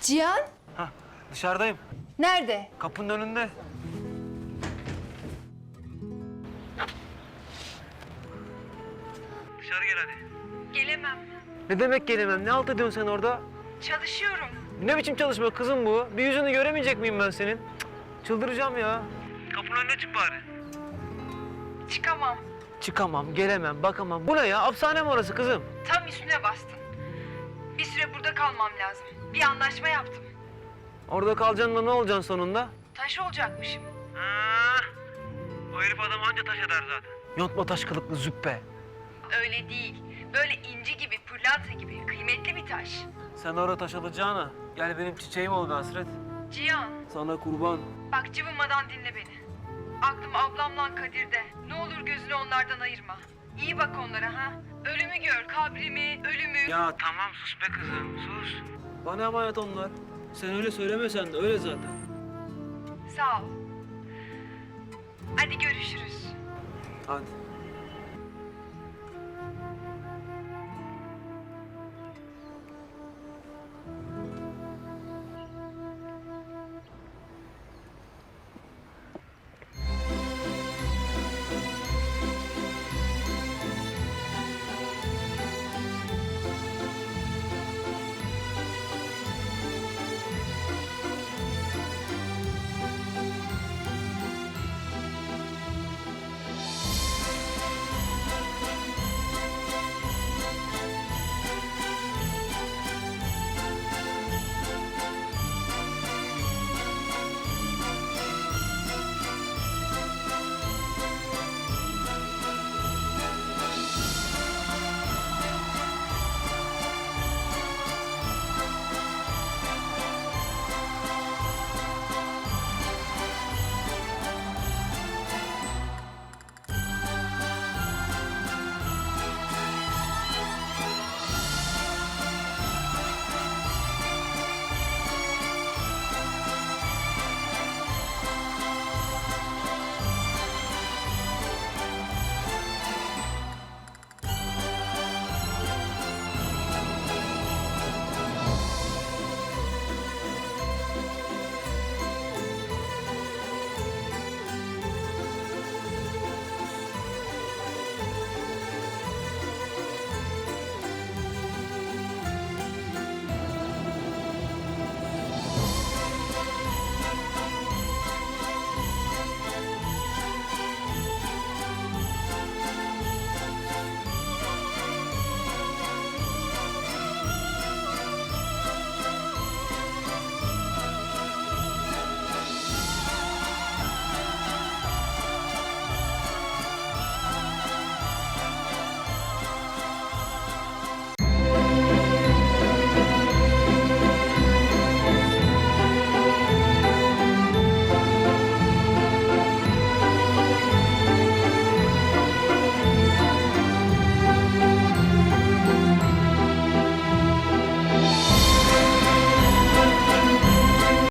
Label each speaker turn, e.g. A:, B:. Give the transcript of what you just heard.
A: Cihan?
B: Hah, dışarıdayım.
A: Nerede?
B: Kapının önünde. Dışarı gel hadi.
C: Gelemem.
B: Ne demek gelemem? Ne halt ediyorsun sen orada?
C: Çalışıyorum.
B: Ne biçim çalışma kızım bu? Bir yüzünü göremeyecek miyim ben senin? Cık, Çıldıracağım ya. Kapının önüne çık bari.
C: Çıkamam.
B: Çıkamam, gelemem, bakamam. Bu ne ya? Hapishane mi orası kızım?
C: Tam üstüne bastın. Kalmam lazım. Bir anlaşma yaptım.
B: Orada kalacaksın da ne olacaksın sonunda?
C: Taş olacakmışım.
B: o herif adam anca taş eder zaten. Yontma taş kılıklı züppe.
C: Öyle değil. Böyle inci gibi, pırlanta gibi kıymetli bir taş.
B: Sen orada taş alacağına gel benim çiçeğim ol be Hasret.
C: Cihan,
B: Sana kurban.
C: bak cıvımadan dinle beni. Aklım ablamla Kadir'de. Ne olur gözünü onlardan ayırma. İyi bak onlara ha. Ölümü gör, kabrimi, ölümü.
B: Ya tamam sus be kızım sus. Bana emanet onlar. Sen öyle söylemesen de öyle zaten.
C: Sağ ol. Hadi görüşürüz.
B: Hadi.